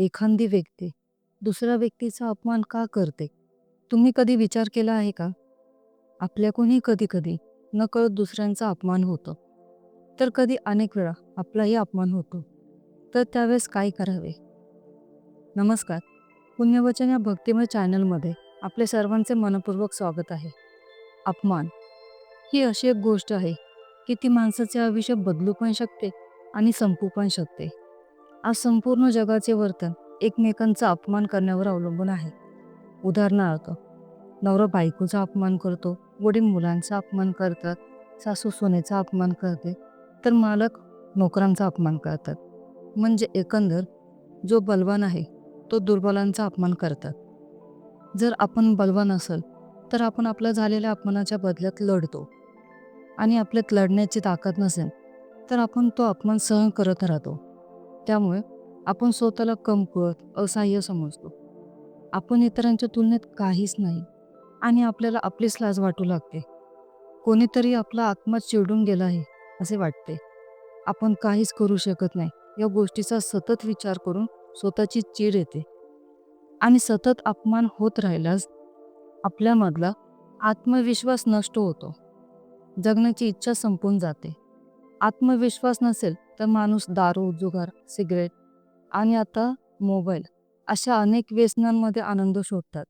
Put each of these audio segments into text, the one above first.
एखादी व्यक्ती दुसऱ्या व्यक्तीचा अपमान का करते? तुम्ही कधी विचार केला आहे का? आपल्याकडूनही कधी कधी नकळत दुसऱ्यांचा अपमान होतो. तर कधी अनेक वेळा आपलाही अपमान होतो. तर त्यावेळेस काय करावे? नमस्कार. पुण्यवचन या भक्तिमय चॅनलमध्ये आपले सर्वांचे मनपूर्वक स्वागत आहे. अपमान ही अशी एक गोष्ट आहे की ती माणसाचे आयुष्य बदलू पण शकते आणि संपू पण शकते. आज संपूर्ण जगाचे वर्तन एकमेकांचा अपमान करण्यावर अवलंबून आहे. उदाहरणार्थ नवरा बायकोचा अपमान करतो वडील मुलांचा अपमान करतात सासू सोनेचा अपमान करते तर मालक नोकरांचा अपमान करतात. म्हणजे एकंदर जो बलवान आहे तो दुर्बलांचा अपमान करतात. जर आपण बलवान असेल तर आपण आपल्या झालेल्या अपमानाच्या बदल्यात लढतो. आणि आपल्यात लढण्याची ताकद नसेल तर आपण तो अपमान सहन करत राहतो. त्यामुळे आपण स्वतःला कमकुवत असहाय्य समजतो. आपण इतरांच्या तुलनेत काहीच नाही आणि आपल्याला आपलीच लाज वाटू लागते. कोणीतरी आपला आत्मा चिडून गेला आहे असे वाटते. आपण काहीच करू शकत नाही या गोष्टीचा सतत विचार करून स्वतःची चीड येते. आणि सतत अपमान होत राहिल्यास आपल्यामधला आत्मविश्वास नष्ट होतो. जगण्याची इच्छा संपून जाते. आत्मविश्वास नसेल तर माणूस दारू जुगार सिगरेट आणि आता मोबाईल अशा अनेक व्यसनांमध्ये आनंद शोधतात.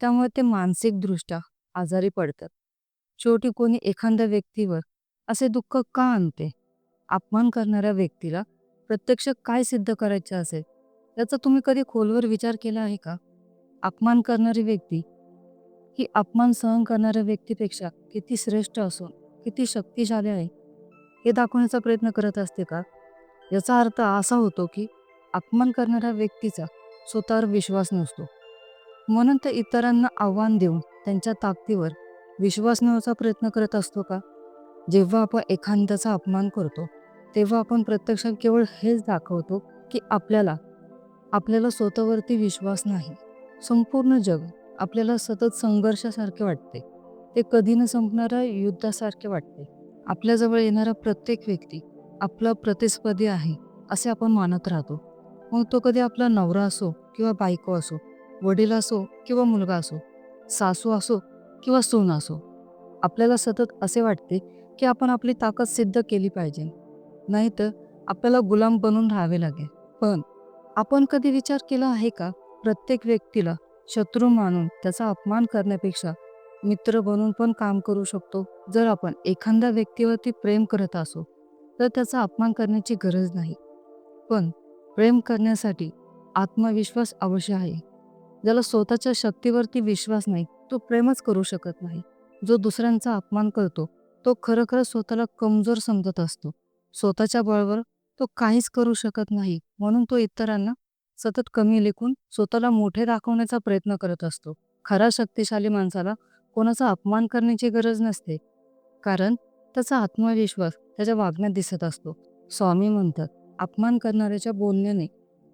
त्यामुळे ते मानसिकदृष्ट्या आजारी पडतात. शेवटी कोणी एखाद्या व्यक्तीवर असे दुःख का आणते? अपमान करणाऱ्या व्यक्तीला प्रत्यक्ष काय सिद्ध करायचे असेल? याचा तुम्ही कधी खोलवर विचार केला आहे का? अपमान करणारी व्यक्ती ही अपमान सहन करणाऱ्या व्यक्तीपेक्षा किती श्रेष्ठ असून किती शक्तिशाली आहे? हे दाखवण्याचा प्रयत्न करत असते का? याचा अर्थ असा होतो की अपमान करणाऱ्या व्यक्तीचा स्वतःवर विश्वास नसतो. म्हणून तर इतरांना आव्हान देऊन त्यांच्या ताकदीवर विश्वास ठेवण्याचा प्रयत्न करत असतो का? जेव्हा आपण एखाद्याचा अपमान करतो तेव्हा आपण प्रत्यक्षात केवळ हेच दाखवतो की आपल्याला आपल्याला स्वतःवरती विश्वास नाही. संपूर्ण जग आपल्याला सतत संघर्षासारखे वाटते. ते कधी न संपणाऱ्या युद्धासारखे वाटते. आपल्याजवळ येणारा प्रत्येक व्यक्ती आपला प्रतिस्पर्धी आहे असे आपण मानत राहतो. मग तो कधी आपला नवरा असो किंवा बायको असो वडील असो किंवा मुलगा असो सासू असो किंवा सून असो आपल्याला सतत असे वाटते की आपण आपली ताकद सिद्ध केली पाहिजे. नाहीतर आपल्याला गुलाम बनून राहावे लागेल. पण आपण कधी विचार केला आहे का? प्रत्येक व्यक्तीला शत्रू मानून त्याचा अपमान करण्यापेक्षा मित्र बनून पण काम करू शकतो. जर आपण एखाद्या व्यक्तीवरती प्रेम करत असो तर त्याचा अपमान करण्याची गरज नाही. पण प्रेम करण्यासाठी आत्मविश्वास अवश्य आहे. ज्याला स्वतःच्या शक्तीवरती विश्वास नाही तो प्रेमच करू शकत नाही. जो दुसऱ्यांचा अपमान करतो तो खरोखर स्वतःला कमजोर समजत असतो. स्वतःच्या बळावर तो काहीच करू शकत नाही म्हणून तो इतरांना सतत कमी लेखून स्वतःला मोठे दाखवण्याचा प्रयत्न करत असतो. खरा शक्तिशाली माणसाला कोणाचा अपमान करण्याची गरज नसते. कारण त्याचा आत्मविश्वास त्याच्या वागण्यात दिसत असतो. स्वामी म्हणतात अपमान करणाऱ्याच्या बोलण्याने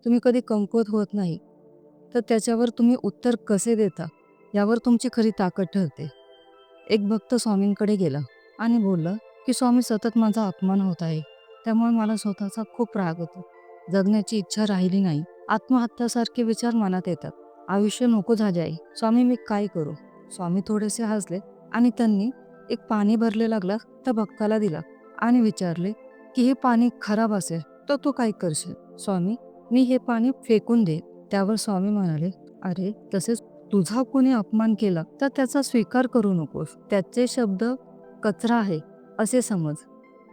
तुम्ही कधी कमकुवत होत नाही. तर त्याच्यावर तुम्ही उत्तर कसे देता यावर तुमची खरी ताकद ठरते. एक भक्त स्वामींकडे गेला आणि बोलला की स्वामी सतत माझा अपमान होत आहे. त्यामुळे मला स्वतःचा खूप राग होतो. जगण्याची इच्छा राहिली नाही. आत्महत्यासारखे विचार मनात येतात. आयुष्य नको झाले आहे स्वामी मी काय करू? स्वामी थोडेसे हसले आणि त्यांनी एक पाणी भरलेला ग्लास त्या भक्ताला दिला आणि विचारले की हे पाणी खराब असेल तर तू काय करशील? स्वामी मी हे पाणी फेकून दे त्यावर स्वामी म्हणाले अरे तसेच तुझा कोणी अपमान केला तर त्याचा स्वीकार करू नकोस. त्याचे शब्द कचरा आहे असे समज.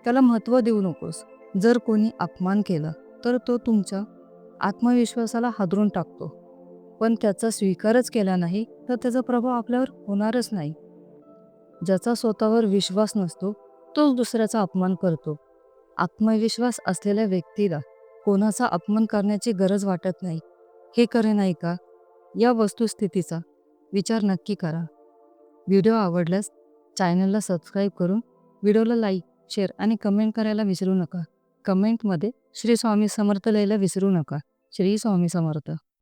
त्याला महत्त्व देऊ नकोस. जर कोणी अपमान केला तर तो तुमच्या आत्मविश्वासाला हादरून टाकतो. पण त्याचा स्वीकारच केला नाही तर त्याचा प्रभाव आपल्यावर होणारच नाही. ज्याचा स्वतःवर विश्वास नसतो तोच दुसऱ्याचा अपमान करतो. आत्मविश्वास असलेल्या व्यक्तीला कोणाचा अपमान करण्याची गरज वाटत नाही. हे करे नाही का? या वस्तुस्थितीचा विचार नक्की करा. व्हिडिओ आवडल्यास चॅनलला सबस्क्राईब करून व्हिडिओला लाईक शेअर आणि कमेंट करायला विसरू नका. कमेंटमध्ये श्री स्वामी समर्थ लिहायला विसरू नका. श्री स्वामी समर्थ.